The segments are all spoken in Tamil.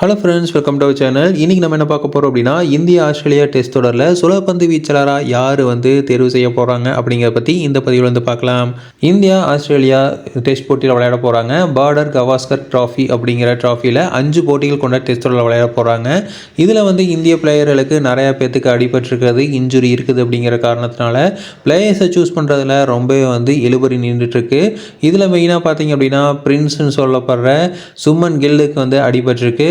Hello friends welcome to channel இன்னைக்கு நம்ம என்ன பார்க்க போகிறோம் அப்படின்னா இந்திய ஆஸ்திரேலியா டெஸ்ட் தொடரில் சுழப்பந்து வீச்சாளராக யார் வந்து தேர்வு செய்ய போகிறாங்க அப்படிங்கிறத பற்றி இந்த பதிவில் வந்து பார்க்கலாம். இந்தியா ஆஸ்திரேலியா டெஸ்ட் போட்டியில் விளையாட போகிறாங்க பார்டர் கவாஸ்கர் ட்ராஃபி அப்படிங்கிற ட்ராஃபியில் அஞ்சு போட்டிகள் கொண்ட டெஸ்ட் தொடரில் விளையாட போகிறாங்க இதில் வந்து இந்திய பிளேயர்களுக்கு நிறையா பேர்த்துக்கு அடிபட்டிருக்கிறது இன்ஜுரி இருக்குது அப்படிங்கிற காரணத்தினால பிளேயர்ஸை சூஸ் பண்ணுறதுல ரொம்பவே வந்து இழுபறி நின்றுட்டுருக்கு. இதில் மெயினாக பார்த்தீங்க அப்படின்னா பிரின்ஸ்னு சொல்லப்படுற சுமன் கில்லுக்கு வந்து அடிபட்டிருக்கு.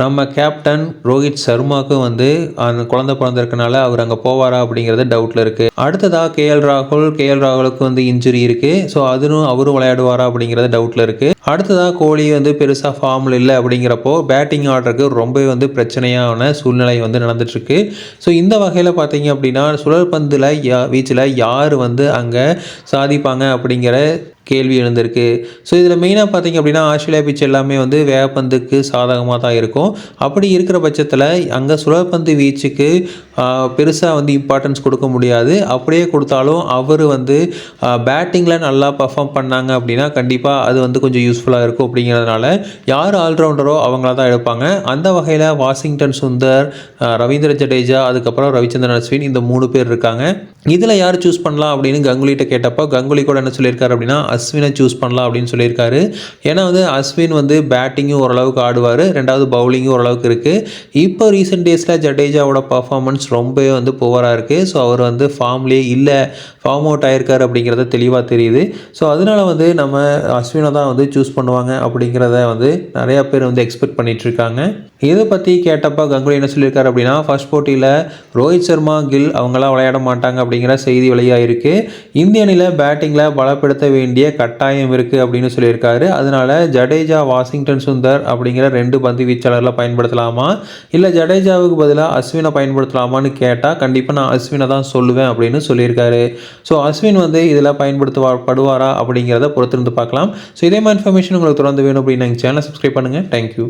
நம்ம கேப்டன் ரோஹித் சர்மாவுக்கும் வந்து அந்த குழந்தை பிறந்திருக்கனால அவர் அங்கே போவாரா அப்படிங்கிறது டவுட்டில் இருக்குது அடுத்ததாக கேஎல் ராகுல் கேஎல் ராகுலுக்கு வந்து இன்ஜுரி இருக்குது ஸோ அதுவும் அவரும் விளையாடுவாரா அப்படிங்கிறது டவுட்டில் இருக்குது அடுத்ததாக கோலி வந்து பெருசாக ஃபார்மில் இல்லை அப்படிங்கிறப்போ பேட்டிங் ஆடுறதுக்கு ரொம்பவே வந்து பிரச்சனையான சூழ்நிலை வந்து நடந்துட்டுருக்கு. ஸோ இந்த வகையில் பார்த்தீங்க அப்படின்னா சுழற்பந்தில் யா வீச்சில் யார் வந்து அங்கே சாதிப்பாங்க அப்படிங்கிற கேள்வி எழுந்திருக்கு. ஸோ இதில் மெயினாக பார்த்தீங்க அப்படின்னா ஆஸ்திரேலியா பிச் எல்லாமே வந்து வேகப்பந்துக்கு சாதகமாக தான் இருக்கும். அப்படி இருக்கிற பட்சத்தில் அங்கே சுழற்பந்து வீச்சுக்கு பெருசாக வந்து இம்பார்ட்டன்ஸ் கொடுக்க முடியாது. அப்படியே கொடுத்தாலும் அவர் வந்து பேட்டிங்கில் நல்லா பர்ஃபார்ம் பண்ணாங்க அப்படின்னா கண்டிப்பாக அது வந்து கொஞ்சம் யூஸ்ஃபுல்லாக இருக்கும் அப்படிங்கிறதுனால யார் ஆல்ரவுண்டரோ அவங்கள தான் எடுப்பாங்க. அந்த வகையில் வாஷிங்டன் சுந்தர் ரவீந்திர ஜடேஜா அதுக்கப்புறம் ரவிச்சந்திரன் அஸ்வின் இந்த மூணு பேர் இருக்காங்க. இதில் யார் சூஸ் பண்ணலாம் அப்படின்னு கங்குலிகிட்ட கேட்டப்போ கங்குலி கூட என்ன சொல்லியிருக்காரு அப்படின்னா அஸ்வினை சூஸ் பண்ணலாம் அப்படின்னு சொல்லியிருக்காரு. ஏன்னா வந்து அஸ்வின் வந்து பேட்டிங்கும் ஓரளவுக்கு ஆடுவார். ரெண்டாவது பவுல் பவுலிங்கும் ஓரளவுக்கு இருக்குது இப்போ ரீசெண்ட் டேஸில் ஜடேஜாவோட பர்ஃபார்மன்ஸ் ரொம்பவே வந்து புவராக இருக்குது ஸோ அவர் வந்து ஃபார்ம்லேயே இல்லை. ஃபார்ம் அவுட் ஆயிருக்கார் அப்படிங்கிறது தெளிவாக தெரியுது. ஸோ அதனால வந்து நம்ம அஸ்வினை தான் வந்து சூஸ் பண்ணுவாங்க அப்படிங்கிறத வந்து நிறையா பேர் வந்து எக்ஸ்பெக்ட் பண்ணிகிட்ருக்காங்க இருக்காங்க. இதை பற்றி கேட்டப்போ கங்குலி என்ன சொல்லியிருக்காரு அப்படின்னா ஃபர்ஸ்ட் போட்டியில் ரோஹித் சர்மா கில் அவங்களாம் விளையாட மாட்டாங்க அப்படிங்கிற செய்தி வெளியாக இருக்குது இந்திய அணியில் பேட்டிங்கில் பலப்படுத்த வேண்டிய கட்டாயம் இருக்குது அப்படின்னு சொல்லியிருக்காரு. அதனால ஜடேஜா வாஷிங்டன் சுந்தர் அப்படிங்கிற ரெண்டு பந்து வீச்சாளரில் பயன்படுத்தலாமா? இல்லை ஜடேஜாவுக்கு பதிலாக அஸ்வினை பயன்படுத்தலாமான்னு கேட்டால் கண்டிப்பாக நான் அஸ்வினை தான் சொல்லுவேன் அப்படின்னு சொல்லியிருக்காரு. ஸோ அஸ்வின் வந்து இதில் பயன்படுத்துவா படுவாரா அப்படிங்கிறத பொறுத்திருந்து பார்க்கலாம். ஸோ இதே மாதிரி இன்ஃபர்மேஷன் உங்களுக்கு தொடர்ந்து வேணும் அப்படின்னு எங்கள் சேனலை சப்ஸ்கிரைப் பண்ணுங்கள் தேங்க்யூ